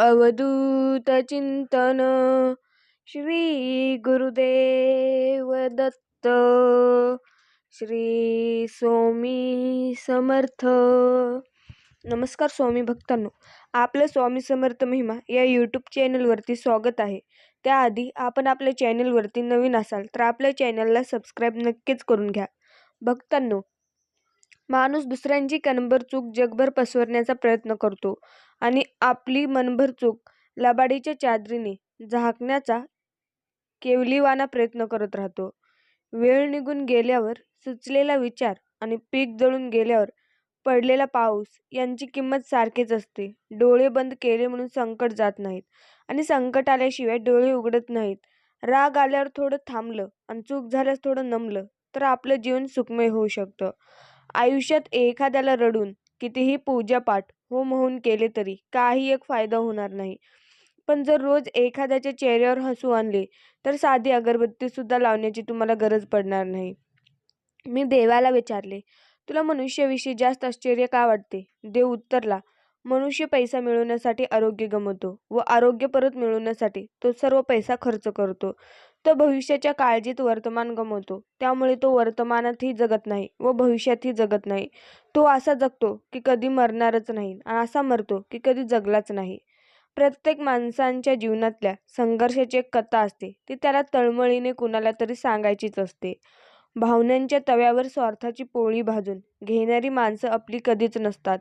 अवधूत चिंतन. श्री गुरुदेव दत्त. श्री स्वामी समर्थ. नमस्कार स्वामी भक्तांनो. आपलं स्वामी समर्थ महिमा या यूट्यूब चॅनलवरती स्वागत आहे. त्याआधी आपण आपल्या चॅनलवरती नवीन असाल तर आपल्या चॅनलला सबस्क्राईब नक्कीच करून घ्या. भक्तांनो माणूस दुसऱ्यांची कनभर चूक जगभर पसरवण्याचा प्रयत्न करतो आणि आपली मनभर चूक लबाडीच्या चादरीने झाकण्याचा केवलीवाना प्रयत्न करत राहतो. वेळ निघून गेल्यावर सुचलेला विचार आणि पीक जळून गेल्यावर पडलेला पाऊस यांची किंमत सारखीच असते. डोळे बंद केले म्हणून संकट जात नाहीत आणि संकट आल्याशिवाय डोळे उघडत नाहीत. राग आल्यावर थोडं थांबलं आणि चूक झाल्यास थोडं नमलं तर आपलं जीवन सुखमय होऊ शकतं. आयुष्यात एखाद्याला रडून कितीही पूजापाठ होम होऊन केले तरी काही एक फायदा होणार नाही. पण जर रोज एखाद्याच्या चेहऱ्यावर हसू आणले तर साधी अगरबत्तीसुद्धा लावण्याची तुम्हाला गरज पडणार नाही. मी देवाला विचारले तुला मनुष्याविषयी जास्त आश्चर्य का वाटते? देव उत्तरला मनुष्य पैसा मिळवण्यासाठी आरोग्य गमवतो व आरोग्य परत मिळवण्यासाठी तो सर्व पैसा खर्च करतो. तो भविष्याच्या काळजीत वर्तमान गमवतो. त्यामुळे तो वर्तमानातही जगत नाही व भविष्यातही जगत नाही. तो असा जगतो की कधी मरणारच नाही आणि असा मरतो की कधी जगलाच नाही. प्रत्येक माणसांच्या जीवनातल्या संघर्षाची एक कथा असते. ती त्याला तळमळीने कुणाला तरी सांगायचीच असते. भावनांच्या तव्यावर स्वार्थाची पोळी भाजून घेणारी माणसं आपली कधीच नसतात.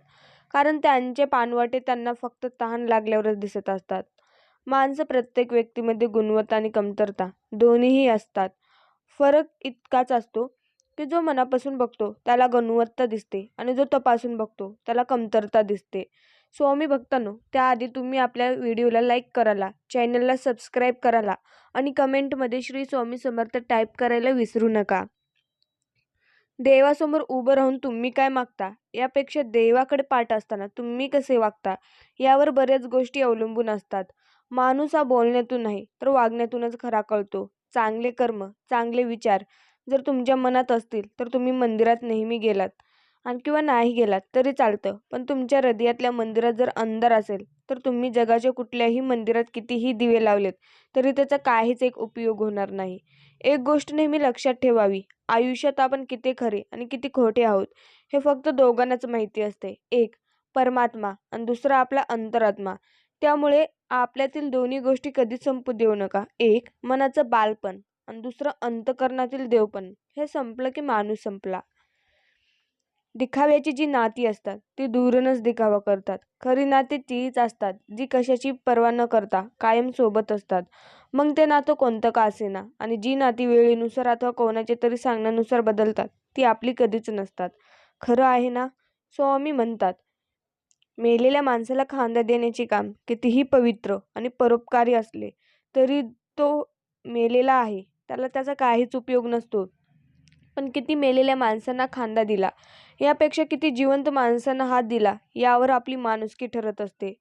कारण त्यांचे पानवाटे त्यांना फक्त तहान लागल्यावरच दिसत असतात. माणसं प्रत्येक व्यक्तीमध्ये गुणवत्ता आणि कमतरता दोन्हीही असतात. फरक इतकाच असतो की जो मनापासून बघतो त्याला गुणवत्ता दिसते आणि जो तपासून बघतो त्याला कमतरता दिसते. स्वामी भक्तांनो त्याआधी तुम्ही आपल्या व्हिडिओला लाईक करायला चॅनलला सबस्क्राईब करायला आणि कमेंटमध्ये श्री स्वामी समर्थ टाईप करायला विसरू नका. देवासमोर उभं राहून तुम्ही काय मागता यापेक्षा देवाकडे पाठ असताना तुम्ही कसे वागता यावर बऱ्याच गोष्टी अवलंबून असतात. माणूस हा बोलण्यातून नाही तर वागण्यातूनच खरा कळतो. चांगले कर्म चांगले विचार जर तुमच्या मनात असतील तर तुम्ही मंदिरात नेहमी गेलात. आणि किंवा नाही गेलात तरी चालतं. पण तुमच्या हृदयातल्या मंदिरात जर अंधार असेल तर तुम्ही जगाच्या कुठल्याही मंदिरात कितीही दिवे लावलेत तरी त्याचा काहीच एक उपयोग होणार नाही. एक गोष्ट नेहमी लक्षात ठेवावी. आयुष्यात आपण किती खरे आणि किती खोटे आहोत हे फक्त दोघांनाच माहिती असते. एक परमात्मा आणि दुसरा आपला अंतरात्मा. त्यामुळे आपल्यातील दोन्ही गोष्टी कधी संपू देऊ नका. एक मनाचं बालपण आणि दुसरं अंतकरणातील देवपण. हे संपलं की माणूस संपला. दिखाव्याची जी नाती असतात ती दूरनच दिखावा करतात. खरी नाती तीच असतात जी कशाची पर्वा न करता कायम सोबत असतात. मग ते नातं कोणतं का असेना? आणि जी नाती वेळेनुसार अथवा कोणाच्या तरी सांगण्यानुसार बदलतात ती आपली कधीच नसतात. खरं आहे ना? स्वामी म्हणतात मेलेल्या माणसाला खांदा देण्याचे काम कितीही पवित्र आणि परोपकारी असले तरी तो मेलेला आहे. त्याला त्याचा काहीच उपयोग नसतो. पण किती मेलेल्या माणसांना खांदा दिला यापेक्षा किती जिवंत माणसांना हात दिला यावर आपली माणुसकी ठरत असते.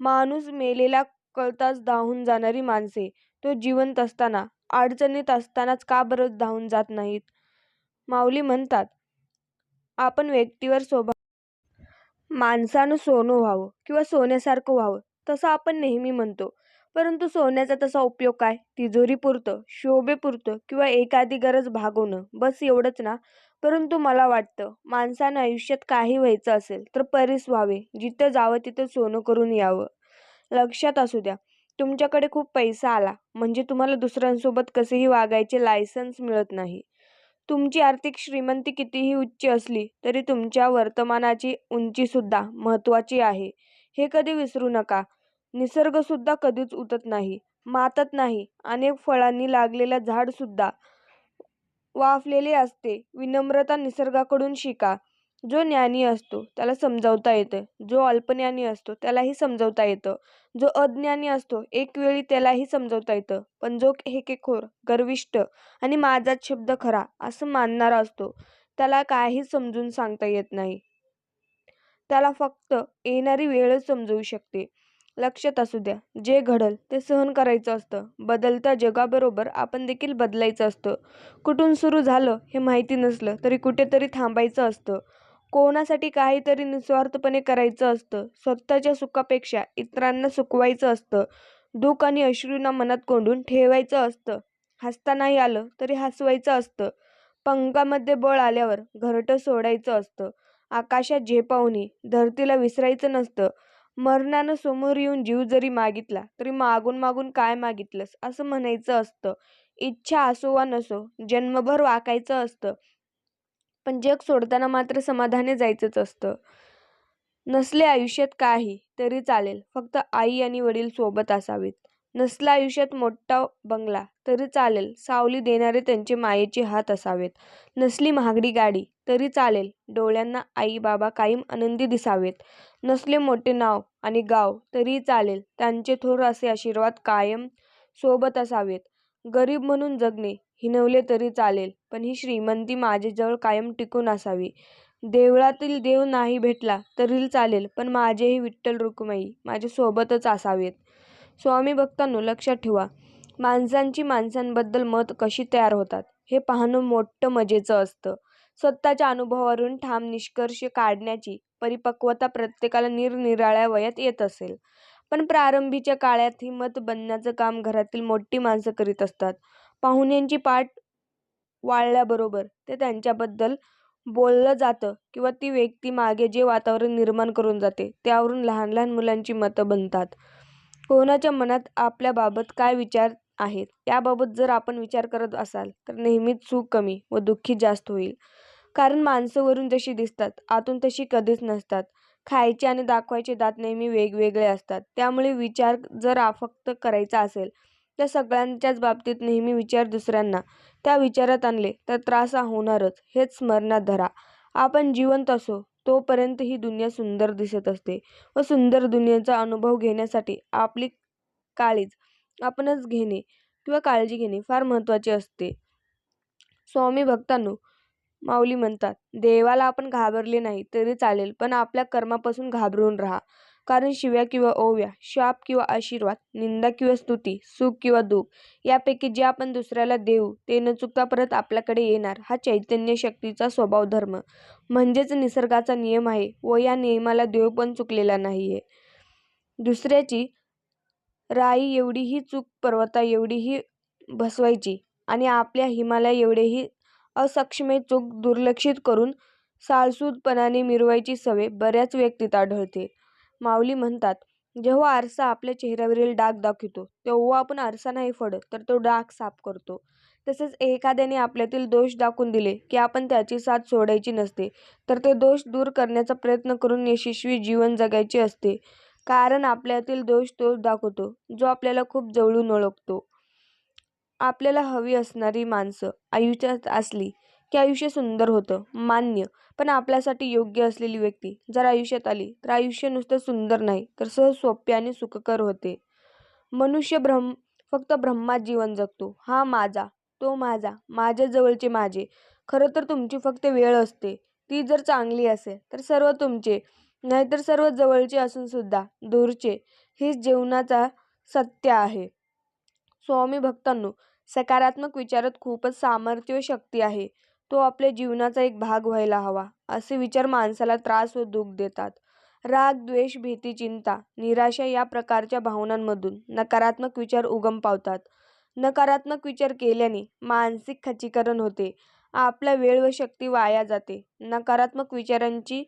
माणूस मेलेला कळताच धावून जाणारी माणसे तो जिवंत असताना अडचणीत असतानाच का बरं धावून जात नाहीत? माऊली म्हणतात आपण व्यक्तीवर स्वभाव माणसानं सोनं व्हावं किंवा सोन्यासारखं व्हावं तसं आपण नेहमी म्हणतो. परंतु सोन्याचा तसा उपयोग काय? तिजोरीपुरतं शोभेपुरतं किंवा एखादी गरज भागवणं बस एवढंच ना? परंतु मला वाटतं माणसानं आयुष्यात काही व्हायचं असेल तर परीस व्हावे जिथं जावं तिथं सोनं करून यावं. लक्षात असू द्या तुमच्याकडे खूप पैसा आला म्हणजे तुम्हाला दुसऱ्यांसोबत कसेही वागायचे लायसन्स मिळत नाही. तुमची आर्थिक श्रीमंती कितीही उच्च असली तरी तुमच्या वर्तमानाची उंचीसुद्धा महत्त्वाची आहे. हे कधी विसरू नका. निसर्गसुद्धा कधीच उतत नाही मातत नाही. अनेक फळांनी लागलेलं झाडसुद्धा वाफलेले असते. विनम्रता निसर्गाकडून शिका. जो ज्ञानी असतो त्याला समजावता येतं. जो अल्पज्ञानी असतो त्यालाही समजावता येतं. जो अज्ञानी असतो एक वेळी त्यालाही समजावता येतं. पण जो हेकेखोर गर्विष्ट आणि माझाच शब्द खरा असं मानणारा असतो त्याला काही समजून सांगता येत नाही. त्याला फक्त येणारी वेळच समजवू शकते. लक्षात असू द्या जे घडल ते सहन करायचं असतं. बदलत्या जगाबरोबर आपण देखील बदलायचं असतं. कुठून सुरू झालं हे माहिती नसलं तरी कुठेतरी थांबायचं असतं. कोणासाठी काहीतरी निस्वार्थपणे करायचं असतं स्वतःच्या सुखापेक्षा इतरांना सुखवायचं असतं दुःख आणि अश्रूंना मनात कोंडून ठेवायचं असतं. हसता नाही आलं तरी हसवायचं असतं. पंखामध्ये बळ आल्यावर घरटं सोडायचं असतं. आकाशात झेपावणी धरतीला विसरायचं नसतं. मरणानं समोर येऊन जीव जरी मागितला तरी मागून मागून काय मागितलंस असं म्हणायचं असतं. इच्छा असो वा नसो जन्मभर वाकायचं असतं. पण जग सोडताना मात्र समाधाने जायचंच असतं. नसले आयुष्यात काही तरी चालेल फक्त आई आणि वडील सोबत असावेत. नसला आयुष्यात मोठा बंगला तरी चालेल सावली देणारे त्यांचे मायेचे हात असावेत. नसली महागडी गाडी तरी चालेल डोळ्यांना आई बाबा कायम आनंदी दिसावेत. नसले मोठे नाव आणि गाव तरी चालेल त्यांचे थोर असे आशीर्वाद कायम सोबत असावेत. गरीब म्हणून जगणे हिणवले तरी चालेल पण ही श्रीमंती माझ्याजवळ कायम टिकून असावी. देवळातील देव नाही भेटला तरी चालेल पण माझेही विठ्ठल रुक्माई माझ्यासोबतच असावेत. स्वामी भक्तांनो लक्षात ठेवा माणसांची माणसांबद्दल मत कशी तयार होतात हे पाहणं मोठं मजेचं असतं. स्वतःच्या अनुभवावरून ठाम निष्कर्ष काढण्याची परिपक्वता प्रत्येकाला निरनिराळ्या वयात येत असेल. पण प्रारंभीच्या काळात ही मत बनण्याचं काम घरातील मोठी माणसं करीत असतात. पाहुण्यांची पाठ वाळल्याबरोबर ते त्यांच्याबद्दल बोललं जातं किंवा ती व्यक्ती मागे जे वातावरण निर्माण करून जाते त्यावरून लहान लहान मुलांची मतं बनतात. कोणाच्या मनात आपल्याबाबत काय विचार आहेत याबाबत जर आपण विचार करत असाल तर नेहमीच सुख कमी व दुःखी जास्त होईल. कारण माणसं वरून जशी दिसतात आतून तशी कधीच नसतात. खायचे आणि दाखवायचे दात नेहमी वेगवेगळे असतात. त्यामुळे विचार जर फक्त करायचा असेल त्या सगळ्यांच्याच बाबतीत नेहमी विचार दुसऱ्यांना. त्या विचारात आणले तर त्रास हा होणारच. हेच स्मरणात धरा. आपण जिवंत असो तोपर्यंत ही दुनिया सुंदर दिसत असते व सुंदर दुनियेचा अनुभव घेण्यासाठी आपली काळीज आपणच घेणे किंवा काळजी घेणे फार महत्त्वाचे असते. स्वामी भक्तांनो माऊली म्हणतात देवाला आपण घाबरले नाही तरी चालेल पण आपल्या कर्मापासून घाबरून राहा. कारण शिव्या किंवा ओव्या शाप किंवा आशीर्वाद निंदा किंवा स्तुती सुख किंवा दुःख यापैकी जे आपण दुसऱ्याला देऊ ते न चुकता परत आपल्याकडे येणार हा चैतन्य शक्तीचा स्वभाव धर्म. म्हणजेच निसर्गाचा नियम आहे व या नियमाला देव पण चुकलेला नाही आहे दुसऱ्याची राई एवढीही चूक पर्वता एवढीही भसवायची आणि आपल्या हिमालय एवढेही असक्षमे चूक दुर्लक्षित करून सालसूदपणाने मिरवायची सवय बऱ्याच व्यक्तीत आढळते. माऊली म्हणतात जेव्हा आरसा आपल्या चेहऱ्यावरील डाग दाखवतो तेव्हा आपण आरसा नाही फोडत तर तो डाग साफ करतो. तसेच एखाद्याने आपल्यातील दोष दाखवून दिले की आपण त्याची साथ सोडायची नसते तर ते दोष दूर करण्याचा प्रयत्न करून यशस्वी जीवन जगायचे असते. कारण आपल्यातील दोष तोच दाखवतो जो आपल्याला खूप जवळून ओळखतो. आपल्याला हवी असणारी माणसं आयुष्यात असली की आयुष्य सुंदर होतं मान्य. पण आपल्यासाठी योग्य असलेली व्यक्ती जर आयुष्यात आली तर आयुष्य नुसतं सुंदर नाही तर सहज सोपे आणि सुखकर होते. मनुष्य ब्रह्म फक्त ब्रह्मात जीवन जगतो. हा माझा तो माझा माझ्या जवळचे माझे. खरं तर तुमची फक्त वेळ असते. ती जर चांगली असेल तर सर्व तुमचे. नाहीतर सर्व जवळचे असून सुद्धा दूरचे हेच जीवनाचा सत्य आहे. स्वामी भक्तांनो सकारात्मक विचारात खूपच सामर्थ्य व शक्ती आहे. तो आपल्या जीवनाचा एक भाग व्हायला हवा असे विचार माणसाला त्रास व दुःख देतात. राग द्वेष भीती चिंता निराशा या प्रकारच्या भावनांमधून नकारात्मक विचार उगम पावतात. नकारात्मक विचार केल्याने मानसिक खचीकरण होते आपला वेळ व शक्ती वाया जाते. नकारात्मक विचारांची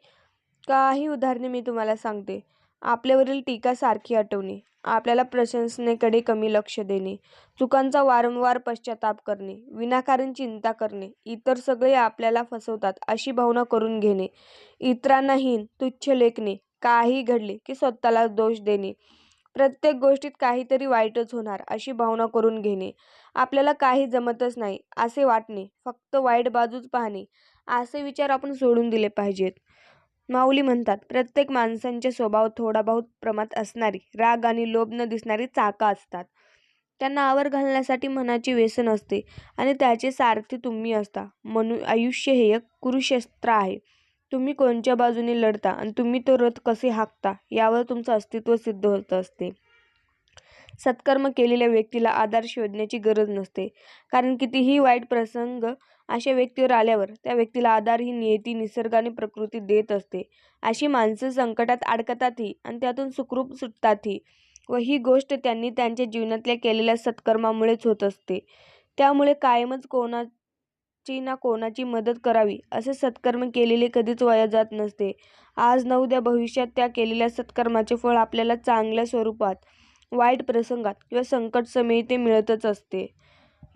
काही उदाहरणे मी तुम्हाला सांगते. आपल्यावरील टीका सारखी आठवणे आपल्याला प्रशंसनेकडे कमी लक्ष देणे चुकांचा वारंवार पश्चाताप करणे विनाकारण चिंता करणे इतर सगळे आपल्याला फसवतात अशी भावना करून घेणे इतरांना हीन तुच्छ लेखणे काही घडले की स्वतःला दोष देणे प्रत्येक गोष्टीत काहीतरी वाईटच होणार अशी भावना करून घेणे आपल्याला काही जमतच नाही असे वाटणे फक्त वाईट बाजूच पाहणे असे विचार आपण सोडून दिले पाहिजेत. माऊली म्हणतात प्रत्येक माणसांचे स्वभाव थोडा बहुत प्रमाणात असणारी राग आणि लोभ न दिसणारी चाका असतात. त्यांना आवर घालण्यासाठी मनाची व्यसन असते आणि त्याचे सारथी तुम्ही असता. म्हणून आयुष्य हे एक कुरुक्षेत्र आहे. तुम्ही कोणत्या बाजूने लढता आणि तुम्ही तो रथ कसे हाकता यावर तुमचं अस्तित्व सिद्ध होत असते. सत्कर्म केलेल्या व्यक्तीला आधार शोधण्याची गरज नसते. कारण कितीही वाईट प्रसंग अशा व्यक्तीवर आल्यावर त्या व्यक्तीला आधार ही नियती निसर्गाने प्रकृती देत असते. अशी माणसं संकटात अडकतातही आणि त्यातून सुखरूप सुटतातही व ही गोष्ट त्यांनी त्यांच्या जीवनातल्या केलेल्या सत्कर्मामुळेच होत असते. त्यामुळे कायमच कोणाची ना कोणाची मदत करावी असे सत्कर्म केलेले कधीच वाया जात नसते. आज न उद्या भविष्यात त्या केलेल्या सत्कर्माचे फळ आपल्याला चांगल्या स्वरूपात वाईट प्रसंगात किंवा संकटसमयी ते मिळतच असते.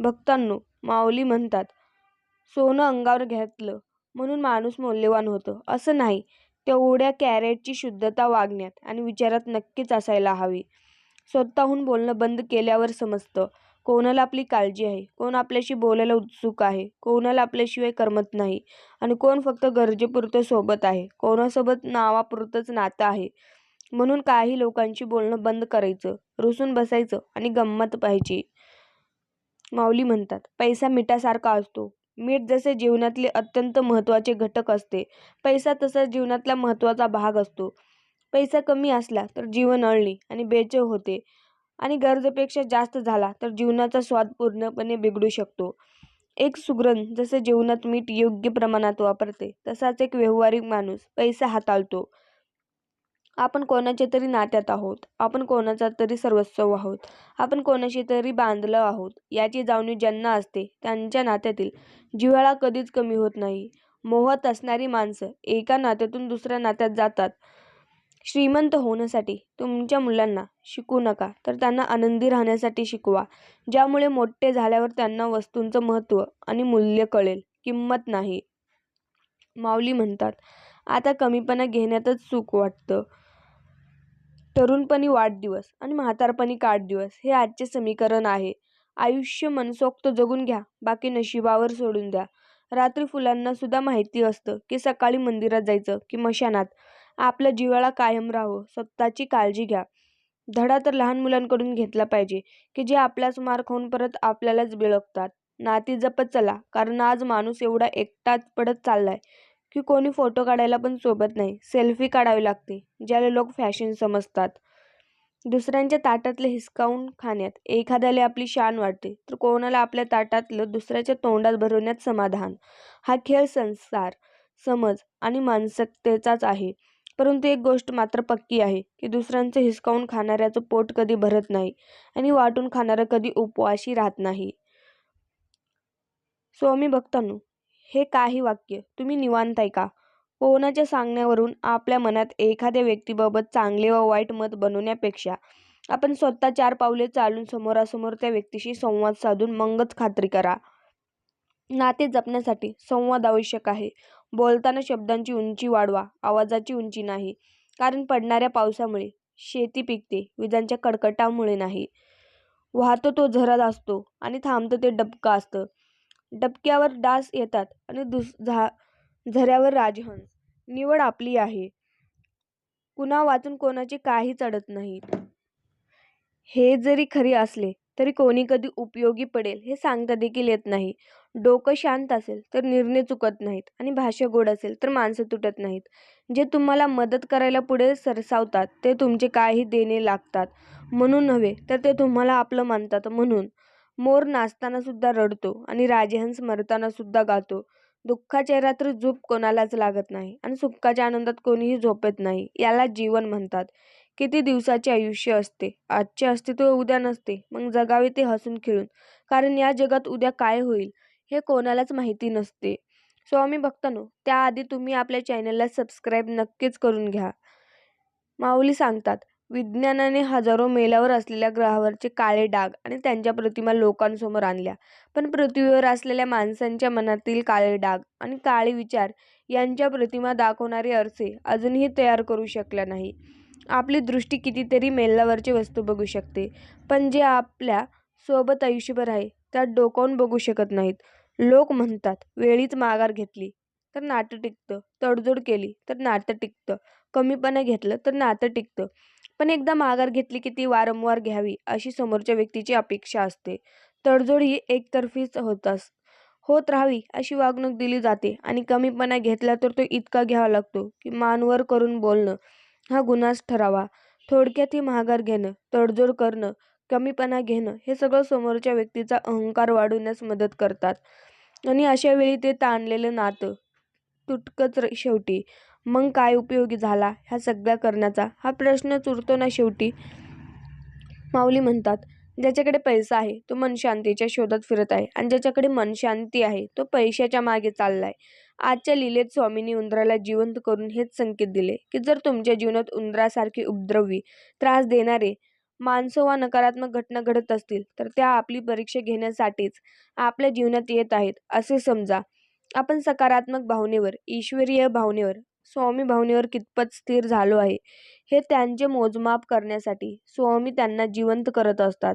भक्तांनो माऊली म्हणतात सोनं अंगावर घेतलं. म्हणून माणूस मौल्यवान होतं. असं नाही. तेवढ्या कॅरेटची शुद्धता वागण्यात आणि विचारात नक्कीच असायला हवी. स्वतःहून बोलणं बंद केल्यावर समजतं. कोणाला आपली काळजी आहे? कोण आपल्याशी बोलायला उत्सुक आहे? कोणाला आपल्याशिवाय करमत नाही? आणि कोण फक्त गरजेपुरतं सोबत आहे? कोणासोबत नावापुरतंच नातं आहे? म्हणून काही लोकांशी बोलणं बंद करायचं. रुसून बसायचं आणि गंमत पाहिजे माऊली म्हणतात पैसा मिठासारखा असतो. मीठ जसे जीवनातले अत्यंत महत्त्वाचे घटक असते पैसा तसा जीवनातला महत्त्वाचा भाग असतो. पैसा कमी असला तर जीवन अळणी आणि बेचव होते आणि गरजेपेक्षा जास्त झाला तर जीवनाचा स्वाद पूर्णपणे बिघडू शकतो. एक सुगरण जसे जीवनात मीठ योग्य प्रमाणात वापरते तसाच एक व्यावहारिक माणूस पैसा हाताळतो. आपण कोणाच्या तरी नात्यात आहोत आपण कोणाचा तरी सर्वस्व आहोत आपण कोणाशी तरी बांधलं आहोत याची जाणीव ज्यांना असते त्यांच्या नात्यातील जिव्हाळा कधीच कमी होत नाही. मोहत असणारी माणसं एका नात्यातून दुसऱ्या नात्यात जातात. श्रीमंत होण्यासाठी तुमच्या मुलांना शिकू नका तर त्यांना आनंदी राहण्यासाठी शिकवा ज्यामुळे मोठे झाल्यावर त्यांना वस्तूंचं महत्त्व आणि मूल्य कळेल. किंमत नाही. माऊली म्हणतात आता कमीपणा घेण्यातच सुख वाटतं. तरुणपणी वाढदिवस आणि म्हातारपणी काढदिवस हे आजचे समीकरण आहे. आयुष्य मनसोक्त जगून घ्या बाकी नशिबावर सोडून द्या. रात्री फुलांना सुद्धा माहिती असतं की सकाळी मंदिरात जायचं की मशानात. आपल्या जीवाला कायम राहावं स्वतःची काळजी घ्या. धडा तर लहान मुलांकडून घेतला पाहिजे की जे आपल्याच मार खाऊन परत आपल्यालाच बिळगतात. नाती जपत चला कारण आज माणूस एवढा एकटाच पडत चाललाय. की कोणी फोटो काढायला पण सोबत नाही. सेल्फी काढावी लागते ज्याला लोक फॅशन समजतात. दुसऱ्यांच्या ताटातले हिसकावून खाण्यात एखाद्याला आपली शान वाटते तर कोणाला आपल्या ताटातलं दुसऱ्याच्या तोंडात भरवण्यात समाधान. हा खेळ संसार समज आणि मानसिकतेचाच आहे. परंतु एक गोष्ट मात्र पक्की आहे की दुसऱ्यांचं हिसकावून खाणाऱ्याचं पोट कधी भरत नाही आणि वाटून खाणारं कधी उपवाशी राहत नाही. स्वामी भक्तांनो हे काही वाक्य तुम्ही निवांत ऐका. कोणाच्या सांगण्यावरून आपल्या मनात एखाद्या व्यक्तीबाबत चांगले व वाईट मत बनवण्यापेक्षा आपण स्वतः चार पावले चालून समोरासमोर त्या व्यक्तीशी संवाद साधून मगच खात्री करा. नाते जपण्यासाठी संवाद आवश्यक आहे. बोलताना शब्दांची उंची वाढवा आवाजाची उंची नाही कारण पडणाऱ्या पावसामुळे शेती पिकते विजांच्या कडकटामुळे नाही. वाहतो तो झरा असतो आणि थांबतं ते डबकं असतं. डबक्यावर डास येतात आणि दुस झा झऱ्यावर राजहंस. निवड आपली आहे. कुणा वाचून कोणाची काही चढत नाही. हे जरी खरे असले तरी कोणी कधी उपयोगी पडेल हे सांगता देखील येत नाही. डोकं शांत असेल तर निर्णय चुकत नाहीत आणि भाषा गोड असेल तर माणसं तुटत नाहीत. जे तुम्हाला मदत करायला पुढे सरसावतात ते तुमचे काही देणे लागतात. म्हणून नव्हे तर ते तुम्हाला आपलं मानतात. म्हणून मोर नाचताना सुद्धा रडतो आणि राजहंस मरताना सुद्धा गातो. दुःखाच्या रात्र झोप कोणालाच लागत नाही आणि सुखाच्या आनंदात कोणीही झोपत नाही याला जीवन म्हणतात. किती दिवसाचे आयुष्य असते? आजचे अस्तित्व उद्या नसते. मग जगावे ते हसून खेळून. कारण या जगात उद्या काय होईल हे कोणालाच माहिती नसते. स्वामी भक्तांनो त्याआधी तुम्ही आपल्या चॅनलला सबस्क्राईब नक्कीच करून घ्या. माऊली सांगतात विज्ञानाने हजारो मैलावर असलेल्या ग्रहावरचे काळे डाग आणि त्यांच्या प्रतिमा लोकांसमोर आणल्या. पण पृथ्वीवर असलेल्या माणसांच्या मनातील काळे डाग आणि काळे विचार यांच्या प्रतिमा दाखवणारे आरसे अजूनही तयार करू शकल्या नाही. आपली दृष्टी कितीतरी मैलावरची वस्तू बघू शकते पण जे आपल्यासोबत आयुष्यभर आहे त्यात डोकावून बघू शकत नाहीत. लोक म्हणतात वेळीच माघार घेतली तर नाटं टिकतं. तडजोड केली तर नाटं टिकतं. कमीपणा घेतलं तर नातं टिकतं. पण एकदा माघार घेतली की ती वारंवार घ्यावी अशी समोरच्या व्यक्तीची अपेक्षा असते. तडजोड ही एकतर्फीच होतास होत राहावी अशी वागणूक दिली जाते आणि कमीपणा घेतला तर तो इतका घ्यावा लागतो की मानवर करून बोलणं हा गुन्हाच ठरावा. थोडक्यात ही माघार घेणं तडजोड करणं कमीपणा घेणं हे सगळं समोरच्या व्यक्तीचा अहंकार वाढवण्यास मदत करतात. आणि अशा वेळी ते ताणलेलं नातं तुटकंच शेवटी. मग काय उपयोगी झाला ह्या सगळ्या करण्याचा? हा प्रश्नच उरतो ना शेवटी. माऊली म्हणतात ज्याच्याकडे पैसा आहे तो मनशांतीच्या शोधात फिरत आहे. आणि ज्याच्याकडे मनशांती आहे तो पैशाच्या मागे चाललाय. आजच्या लीलेत स्वामींनी उंदराला जिवंत करून हेच संकेत दिले की जर तुमच्या जीवनात उंदरासारखी उपद्रवी त्रास देणारे माणसं वा नकारात्मक घटना घडत असतील तर त्या आपली परीक्षा घेण्यासाठीच आपल्या जीवनात येत आहेत. असे समजा आपण सकारात्मक भावनेवर ईश्वरीय भावनेवर स्वामी भावनेवर कितपत स्थिर झालो आहे? हे त्यांचे मोजमाप करण्यासाठी स्वामी त्यांना जिवंत करत असतात.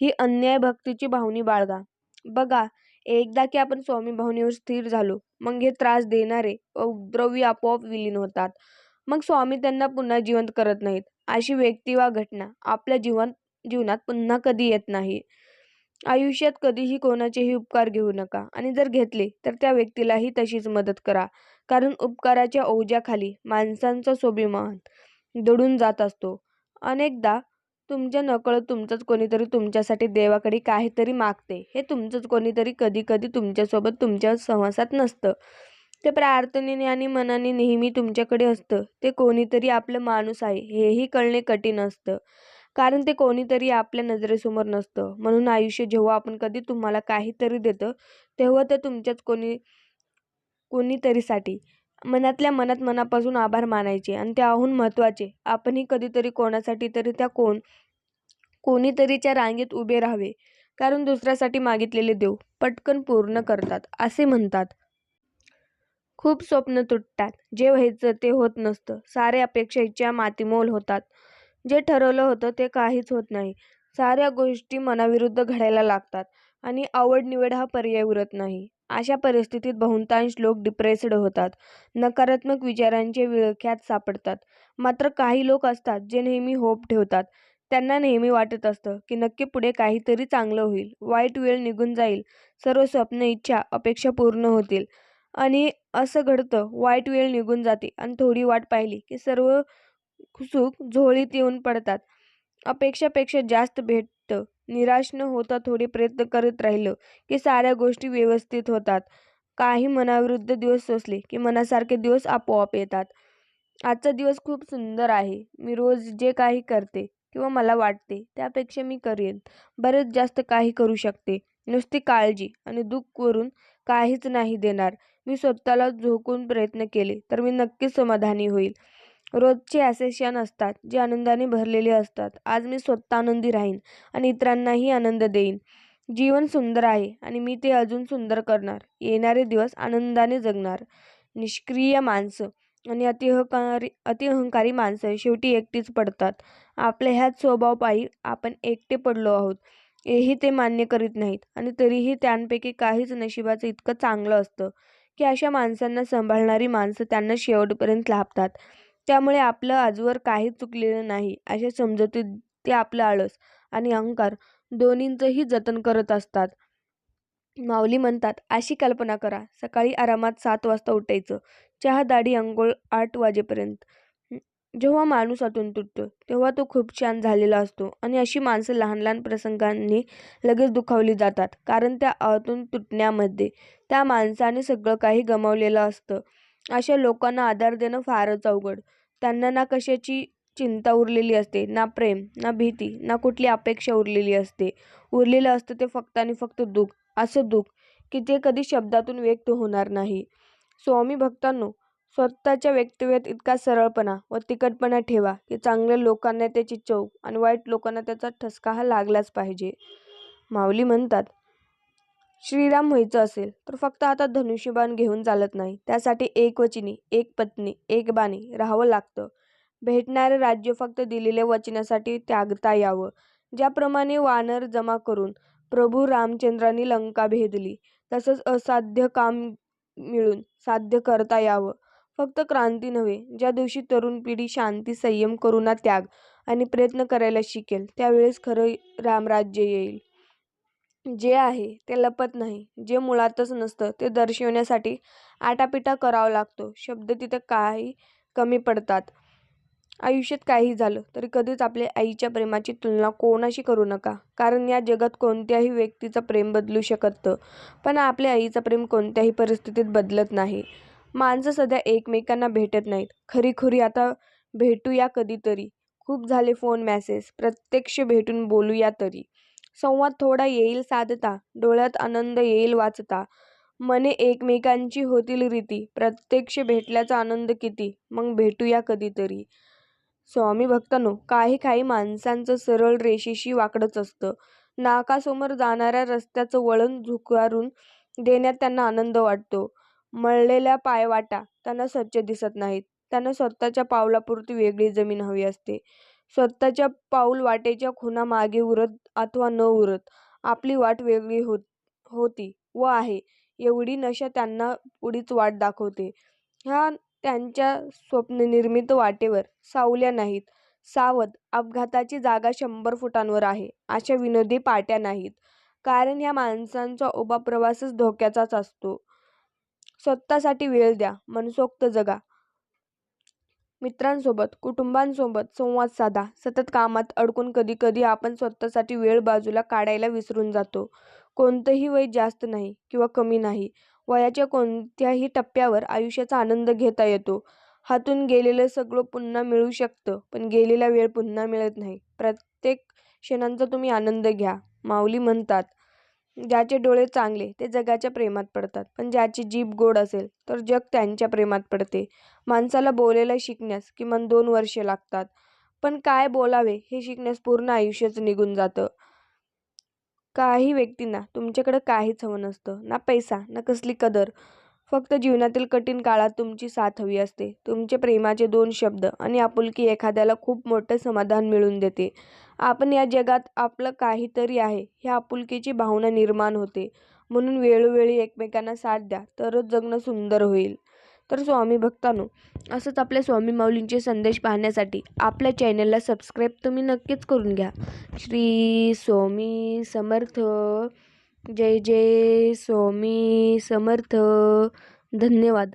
ही अन्याय भक्तीची भावनी बाळगा. बघा एकदा की आपण स्वामी भावनेवर स्थिर झालो मग हे त्रास देणारे उपद्रवी आपोआप विलीन होतात. मग स्वामी त्यांना पुन्हा जिवंत करत नाहीत. अशी व्यक्ती वा घटना आपल्या जीवन जीवनात पुन्हा कधी येत नाही? आयुष्यात कधीही कोणाचेही उपकार घेऊ नका. आणि जर घेतले तर त्या व्यक्तीलाही तशीच मदत करा. कारण उपकाराच्या ओझ्याखाली माणसांचा स्वाभिमान दडून जात असतो. अनेकदा तुमच्या नकळत तुमचंच कोणीतरी तुमच्यासाठी देवाकडे काहीतरी मागते. हे तुमचंच कोणीतरी कधी कधी तुमच्यासोबत तुमच्या सहवासात नसतं. ते प्रार्थनेने आणि मनाने नेहमी तुमच्याकडे असतं. ते कोणीतरी आपलं माणूस आहे हेही कळणे कठीण असतं. कारण ते कोणीतरी आपल्या नजरेसमोर नसतं. म्हणून आयुष्य जेव्हा आपण कधी तुम्हाला काहीतरी देतं तेव्हा ते तुमच्याच कोणी कोणीतरीसाठी. मनातल्या मनात मनापासून आभार मानायचे आणि त्याहून महत्त्वाचे. आपणही कधीतरी कोणासाठी तरी त्या कोण कोणीतरीच्या रांगेत उभे राहावे कारण दुसऱ्यासाठी मागितलेले देव पटकन पूर्ण करतात असे म्हणतात. खूप स्वप्न तुटतात. जे व्हायचं ते होत नसतं. सारे अपेक्षा इच्छा मातीमोल होतात. जे ठरवलं होतं ते काहीच होत नाही. साऱ्या गोष्टी मनाविरुद्ध घडायला लागतात आणि आवड निवड हा पर्याय उरत नाही. अशा परिस्थितीत बहुतांश लोक डिप्रेस्ड होतात. नकारात्मक विचारांचे विळख्यात सापडतात. मात्र काही लोक असतात जे नेहमी होप ठेवतात. त्यांना नेहमी वाटत असतं की नक्की पुढे काहीतरी चांगलं होईल. वाईट वेळ निघून जाईल. सर्व स्वप्न इच्छा अपेक्षा पूर्ण होतील. आणि असं घडतं. वाईट वेळ निघून जाते आणि थोडी वाट पाहिली की सर्व सुख झोळीत येऊन पडतात. अपेक्षापेक्षा जास्त भेटतं. निराश न होता थोडे प्रयत्न करत राहिलं की साऱ्या गोष्टी व्यवस्थित होतात. काही मनाविरुद्ध दिवस सोसले की मनासारखे दिवस आपोआप येतात. आजचा दिवस खूप सुंदर आहे. मी रोज जे काही करते किंवा मला वाटते त्यापेक्षा मी करेन. बरेच जास्त काही करू शकते. नुसती काळजी आणि दुःख करून काहीच नाही देणार. मी स्वतःला झोकून प्रयत्न केले तर मी नक्कीच समाधानी होईल. रोजचे असे क्षण असतात जे आनंदाने भरलेले असतात. आज मी स्वतः आनंदी राहीन आणि इतरांनाही आनंद देईन. जीवन सुंदर आहे आणि मी ते अजून सुंदर करणार. येणारे दिवस आनंदाने जगणार. निष्क्रिय माणसं आणि अतिहकारी अतिअहंकारी माणसं शेवटी एकटीच पडतात. आपल्या ह्याच स्वभावपायी आपण एकटे पडलो आहोत. हेही ते मान्य करीत नाहीत आणि तरीही त्यांपैकी काहीच नशिबाचं इतकं चांगलं असतं की अशा माणसांना सांभाळणारी माणसं त्यांना शेवटपर्यंत लाभतात. त्यामुळे आपलं आजवर काहीच चुकलेलं नाही अशा समजुतीत ते आपलं आळस आणि अहंकार दोन्हींचंही जतन करत असतात. माऊली म्हणतात अशी कल्पना करा सकाळी आरामात सात वाजता उठायचं चहा दाढी अंघोळ आठ वाजेपर्यंत. जेव्हा माणूस आतून तुटतो तेव्हा तो खूप छान झालेला असतो आणि अशी माणसं लहान लहान प्रसंगांनी लगेच दुखावली जातात कारण त्या आतून तुटण्यामध्ये त्या माणसाने सगळं काही गमावलेलं असतं. अशा लोकांना आधार देणं फारच अवघड. त्यांना ना कशाची चिंता उरलेली असते ना प्रेम ना भीती ना कुठली अपेक्षा उरलेली असते. उरलेलं असतं ते फक्त आणि फक्त दुःख असं दुःख की ते कधी शब्दातून व्यक्त होणार नाही. स्वामी भक्तांनो स्वतःच्या वक्तव्यात इतका सरळपणा व तिखटपणा ठेवा की चांगल्या लोकांना त्याची चव आणि वाईट लोकांना त्याचा ठसका हा लागलाच पाहिजे. माऊली म्हणतात श्रीराम व्हायचं असेल तर फक्त आता धनुष्यबाण घेऊन चालत नाही. त्यासाठी एक वचनी एक पत्नी एक बाणी राहावं लागतं. भेटणारं राज्य फक्त दिलेल्या वचनासाठी त्यागता यावं. ज्याप्रमाणे वानर जमा करून प्रभू रामचंद्रांनी लंका भेदली तसंच असाध्य काम मिळून साध्य करता यावं. फक्त क्रांती नव्हे ज्या दिवशी तरुण पिढी शांती संयम करुणा त्याग आणि प्रयत्न करायला शिकेल त्यावेळेस खरं रामराज्य येईल. जे आहे ते लपत नाही जे मुळातच नसतं ते दर्शवण्यासाठी आटापिटा करावा लागतो. शब्द तिथे काही कमी पडतात. आयुष्यात काही झालं तरी कधीच आपल्या आईच्या प्रेमाची तुलना कोणाशी करू नका. कारण या जगात कोणत्याही व्यक्तीचं प्रेम बदलू शकतं पण आपल्या आईचं प्रेम कोणत्याही परिस्थितीत बदलत नाही. माणसं सध्या एकमेकांना भेटत नाहीत. खरीखुरी आता भेटूया कधीतरी. खूप झाले फोन मॅसेज. प्रत्यक्ष भेटून बोलूया तरी. संवाद थोडा येईल साधता डोळ्यात आनंद येईल वाचता. मने एकमेकांची होतील रीती प्रत्यक्ष भेटल्याचा आनंद किती मग भेटूया कधीतरी. स्वामी भक्तांनो काही काही माणसांचं सरळ रेषेशी वाकडंच असतं. नाकासमोर जाणाऱ्या रस्त्याचं वळण झुगारून देण्यात त्यांना आनंद वाटतो. मळलेल्या पायवाटा त्यांना स्वच्छ दिसत नाहीत. त्यांना स्वतःच्या पावलापुरती वेगळी जमीन हवी असते. स्वतःच्या पाऊल वाटेच्या खुणा मागे उरत अथवा न उरत आपली वाट वेगळी होत होती व आहे. एवढी नशा त्यांना पुढीच वाट दाखवते. ह्या त्यांच्या स्वप्ननिर्मित वाटेवर सावल्या नाहीत. सावध अपघाताची जागा शंभर फुटांवर आहे अशा विनोदी पाट्या नाहीत. कारण ह्या माणसांचा उभा प्रवासच धोक्याचाच असतो. स्वतःसाठी वेळ द्या मनसोक्त जगा. मित्रांसोबत कुटुंबांसोबत संवाद साधा. सतत कामात अडकून कधी कधी आपण स्वतःसाठी वेळ बाजूला काढायला विसरून जातो. कोणतंही वय जास्त नाही किंवा कमी नाही. वयाच्या कोणत्याही टप्प्यावर आयुष्याचा आनंद घेता येतो. हातून गेलेलं सगळं पुन्हा मिळू शकतं पण गेलेला वेळ पुन्हा मिळत नाही. प्रत्येक क्षणांचा तुम्ही आनंद घ्या माऊली म्हणतात. ज्याचे डोळे चांगले ते जगाच्या प्रेमात पडतात. पण ज्याची जीभ गोड असेल तर जग त्यांच्या प्रेमात पडते. माणसाला बोलायला शिकण्यास किमान दोन वर्षे लागतात. पण काय बोलावे हे शिकण्यास पूर्ण आयुष्यच निघून जातं. काही व्यक्तींना तुमच्याकडं काहीच हवं नसतं. ना पैसा ना कसली कदर. फक्त जीवनातील कठीण काळात तुमची साथ हवी असते. तुमचे प्रेमाचे दोन शब्द आणि आपुलकी एखाद्याला खूप मोठं समाधान मिळून देते. आपण या जगात आपलं काहीतरी आहे ह्या आपुलकीची भावना निर्माण होते. म्हणून वेळोवेळी एकमेकांना साथ द्या तरच जगणं सुंदर होईल. तर स्वामी भक्तांनो असंच आपल्या स्वामी माऊलींचे संदेश पाहण्यासाठी आपल्या चॅनलला सबस्क्राईब तुम्ही नक्कीच करून घ्या. श्री स्वामी समर्थ जय जय स्वामी समर्थ. धन्यवाद.